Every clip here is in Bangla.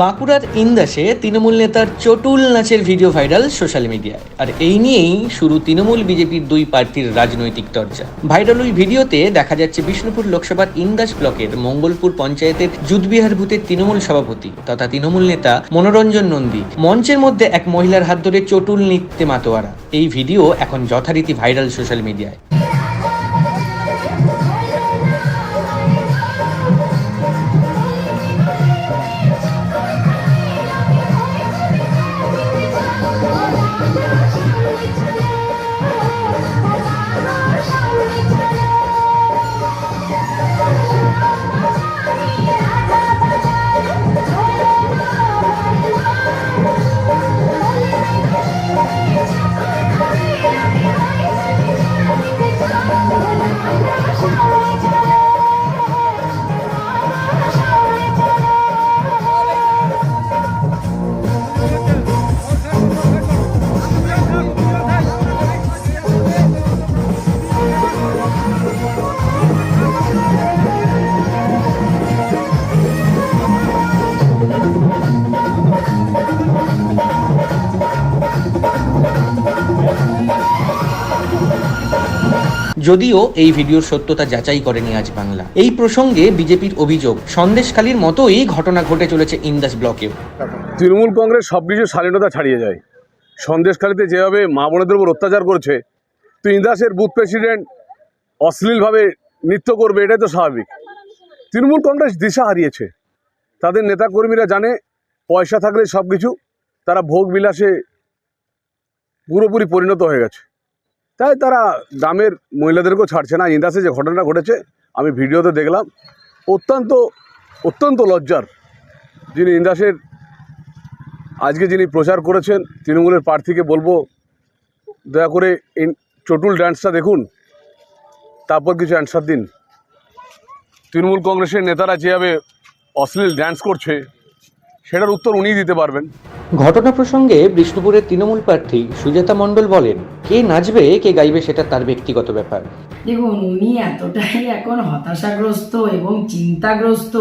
বাঁকুড়ার ইন্দাসে তৃণমূল নেতার চটুল নাচের ভিডিও ভাইরাল সোশ্যাল মিডিয়ায়। আর এই নিয়েই শুরু তৃণমূল বিজেপির দুই প্রার্থীর রাজনৈতিক চর্চা। ভাইরাল ওই ভিডিওতে দেখা যাচ্ছে বিষ্ণুপুর লোকসভার ইন্দাস ব্লকের মঙ্গলপুর পঞ্চায়েতের যুদ্ধবিহার ভূতের তৃণমূল সভাপতি তথা তৃণমূল নেতা মনোরঞ্জন নন্দী। মঞ্চের মধ্যে এক মহিলার হাত ধরে চটুল নৃত্যে মাতোয়ারা। এই ভিডিও এখন যথারীতি ভাইরাল সোশ্যাল মিডিয়ায়। যদিও এই ভিডিওর সত্যতা যাচাই করেনি আজ বাংলা। এই প্রসঙ্গে বিজেপির অভিযোগ, সন্দেশখালীর মতোই ঘটনা ঘটে চলেছে ইন্দাস ব্লকেও। তৃণমূল কংগ্রেস সব কিছু শালীনতা ছাড়িয়ে যায়। সন্দেশখালিতে যেভাবে মা বোনেদের উপর অত্যাচার করছে, তো ইন্দাসের বুথ প্রেসিডেন্ট অশ্লীলভাবে নৃত্য করবে, এটাই তো স্বাভাবিক। তৃণমূল কংগ্রেস দিশা হারিয়েছে। তাদের নেতাকর্মীরা জানে, পয়সা থাকলে সব কিছু তারা ভোগ বিলাসে পুরোপুরি পরিণত হয়ে গেছে। তাই তারা গ্রামের মহিলাদেরকেও ছাড়ছে না। ইন্দাসে যে ঘটনা ঘটেছে, আমি ভিডিওতে দেখলাম। অত্যন্ত অত্যন্ত লজ্জার। যিনি ইন্দাসের আজকে যিনি প্রচার করেছেন, তৃণমূলের প্রার্থীকে বলব, দয়া করে চটুল ড্যান্সটা দেখুন। তারপর কিছু অ্যান্সার দিন। তৃণমূল কংগ্রেসের নেতারা যেভাবে অশ্লীল ড্যান্স করছে, সেটার উত্তর উনিই দিতে পারবেন। ঘটনা প্রসঙ্গে বিষ্ণুপুরের তৃণমূল প্রার্থী সুজাতা মণ্ডল বলেন, কে নাচবে, কে গাইবে সেটা তার ব্যক্তিগত ব্যাপার। দেখুন, উনি এতটাই এখন হতাশাগ্রস্ত এবং চিন্তাগ্রস্ত।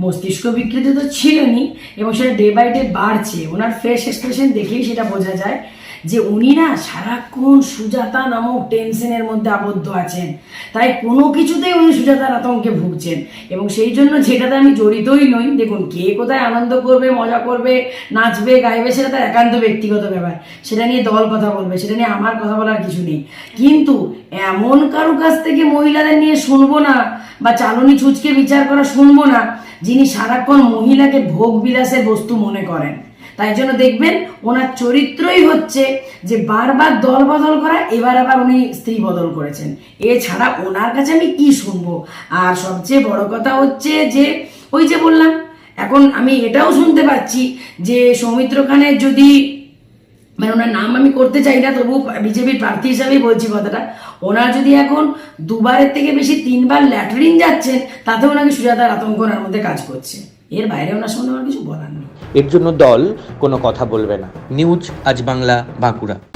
মস্তিষ্ক বিকৃত তো ছিলেনই এবং সেটা ডে বাই ডে বাড়ছে। ওনার ফেস এক্সপ্রেশন দেখেই সেটা বোঝা যায়। যে উনি না সারাক্ষণ সুজাতা নামক টেনশনের মধ্যে আবদ্ধ আছেন। তাই কোনো কিছুতেই উনি সুজাতার আতঙ্কে ভুগছেন। এবং সেই জন্য যেটাতে আমি জড়িতই নই, দেখুন, কে কোথায় আনন্দ করবে, মজা করবে, নাচবে, গাইবে, সেটা তার একান্ত ব্যক্তিগত ব্যাপার। সেটা নিয়ে দল কথা বলবে, সেটা নিয়ে আমার কথা বলার কিছু নেই। কিন্তু এমন কারও কাছ থেকে মহিলাদের নিয়ে শুনব না, বা চালনি ছুঁচকে বিচার করা শুনব না, যিনি সারাক্ষণ মহিলাকে ভোগ বিলাসের বস্তু মনে করেন। তাই জন্য দেখবেন ওনার চরিত্রই হচ্ছে যে বারবার দল বদল করা, এবার আবার উনি স্ত্রী বদল করেছেন। এছাড়া ওনার কাছে আমি কি শুনব? আর সবচেয়ে বড় কথা হচ্ছে যে, ওই যে বললাম, এখন আমি এটাও শুনতে পাচ্ছি যে সৌমিত্র খানের যদি মানে ওনার নাম আমি করতে চাই না তবু বিজেপির প্রার্থী হিসাবেই বলছি কথাটা, ওনার যদি এখন দুবারের থেকে বেশি তিনবার ল্যাটরিন যাচ্ছেন তাতে ওনাকে সুজাতার আতঙ্ক ওনার মধ্যে কাজ করছে। এর বাইরে ওনার সঙ্গে আমার কিছু বলার নেই। এর জন্য দল কোনো কথা বলবে না। নিউজ আজ বাংলা বাঁকুড়া।